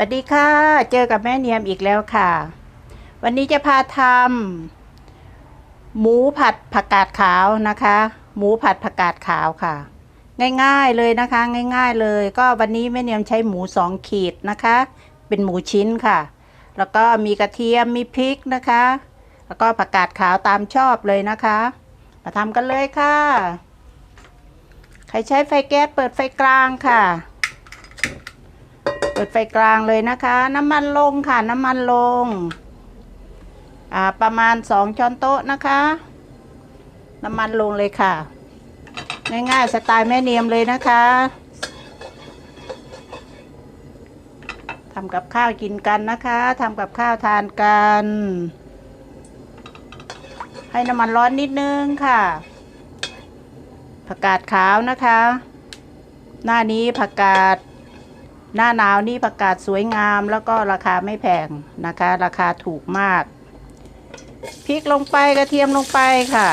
วัสดีค่ะ เจอกับแม่เนียมอีกแล้วค่ะ วันนี้จะพาทำหมูผัดผักกาดขาวนะคะ หมูผัดผักกาดขาวค่ะ ง่ายๆเลยนะคะ ง่ายๆเลย ก็วันนี้แม่เนียมใช้หมูสองขีดนะคะ เป็นหมูชิ้นค่ะ แล้วก็มีกระเทียมมีพริกนะคะ แล้วก็ผักกาดขาวตามชอบเลยนะคะ มาทำกันเลยค่ะ ใครใช้ไฟแก๊สเปิดไฟกลางค่ะ ปิดไฟกลางเลยนะคะ น้ำมันลงค่ะ น้ำมันลง อ่า ประมาณสองช้อนโต๊ะนะคะ น้ำมันลงเลยค่ะ ง่ายๆสไตล์แม่เนียมเลยนะคะทำกับข้าวกินกันนะคะทำกับข้าวทานกัน ให้น้ำมันร้อนนิดนึงค่ะผักกาดขาวนะคะ หน้านี้ผักกาด หน้าหนาวนี่ผักกาดสวยงามแล้วก็ราคาไม่แพงนะคะ ราคาถูกมาก พริกลงไปกระเทียมลงไปค่ะ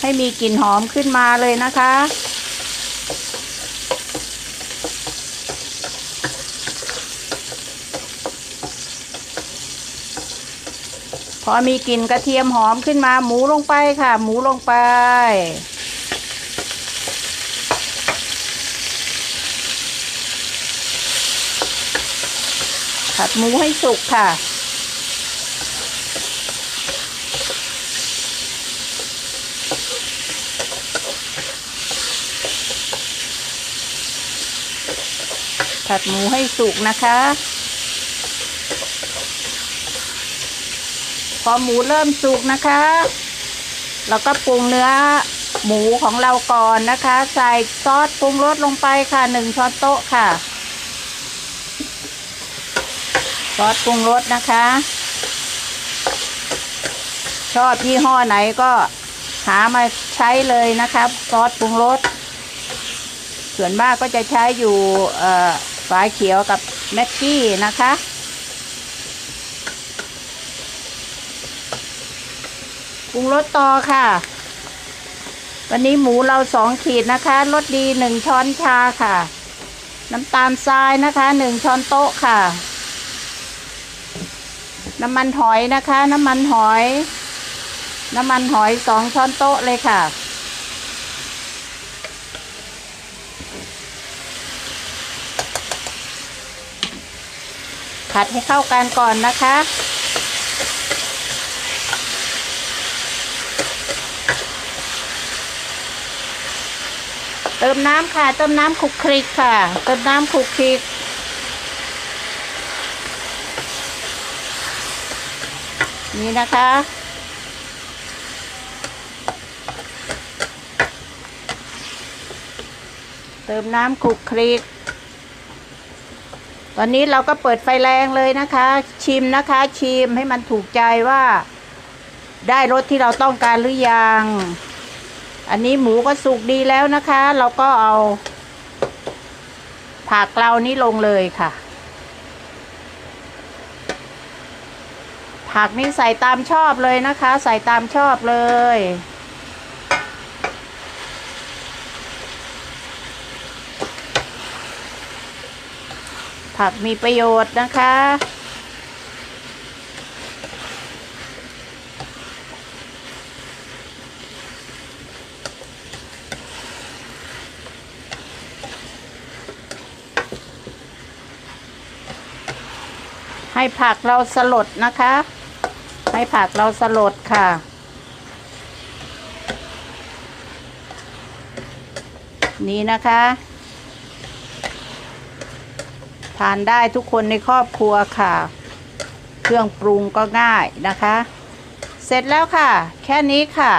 ให้มีกลิ่นหอมขึ้นมาเลยนะคะ พอมีกลิ่นกระเทียมหอมขึ้นมาหมูลงไปค่ะ หมูลงไป ผัดหมูให้สุกค่ะ ผัดหมูให้สุกนะคะ พอหมูเริ่มสุกนะคะ เราก็ปรุงเนื้อหมูของเราก่อนนะคะ ใส่ซอสปรุงรสลงไปค่ะหนึ่งช้อนโต๊ะค่ะ ซอสปรุงรสนะคะ ชอบยี่ห้อไหนก็หามาใช้เลยนะคะซอสปรุงรสส่วนมากก็จะใช้อยู่ฝาเขียวกับแม็กกี้นะคะปรุงรสต่อค่ะ วันนี้หมูเราสองขีดนะคะรสดีหนึ่งช้อนชาค่ะ น้ำตาลทรายนะคะหนึ่งช้อนโต๊ะค่ะ น้ำมันหอยนะคะ น้ำมันหอย น้ำมันหอยสองช้อนโต๊ะเลยค่ะ ผัดให้เข้ากันก่อนนะคะเติมน้ำค่ะ เติมน้ำคลุกคลิกค่ะ เติมน้ำคลุกคลิก นี่นะคะ เติมน้ำคลุกคลิก ตอนนี้เราก็เปิดไฟแรงเลยนะคะ ชิมนะคะ ชิมให้มันถูกใจว่า ได้รสที่เราต้องการหรือยัง อันนี้หมูก็สุกดีแล้วนะคะ เราก็เอาผักเรานี่ลงเลยค่ะ ผักนี่ใส่ตามชอบเลยนะคะ ใส่ตามชอบเลย ผักมีประโยชน์นะคะให้ผักเราสลดนะคะ ให้ผักเราสลดค่ะ นี่นะคะ ทานได้ทุกคนในครอบครัวค่ะ เครื่องปรุงก็ง่ายนะคะ เสร็จแล้วค่ะ แค่นี้ค่ะ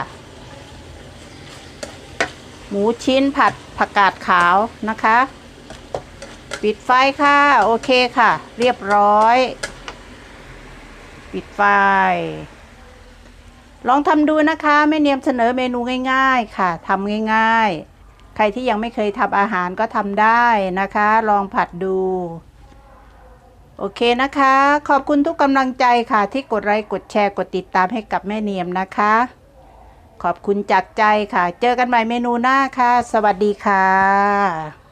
หมูชิ้นผัดผักกาดขาวนะคะ ปิดไฟค่ะ โอเคค่ะ เรียบร้อย ปิดไฟ ลองทำดูนะคะแม่เนียมเสนอเมนูง่าย ๆ ค่ะทำง่าย ๆ ใครที่ยังไม่เคยทำอาหารก็ทำได้นะคะ ลองผัดดู โอเคนะคะ ขอบคุณทุกกำลังใจค่ะ ที่กดไลค์กดแชร์กดติดตามให้กับแม่เนียมนะคะ ขอบคุณจากใจค่ะ เจอกันใหม่เมนูหน้าค่ะ สวัสดีค่ะ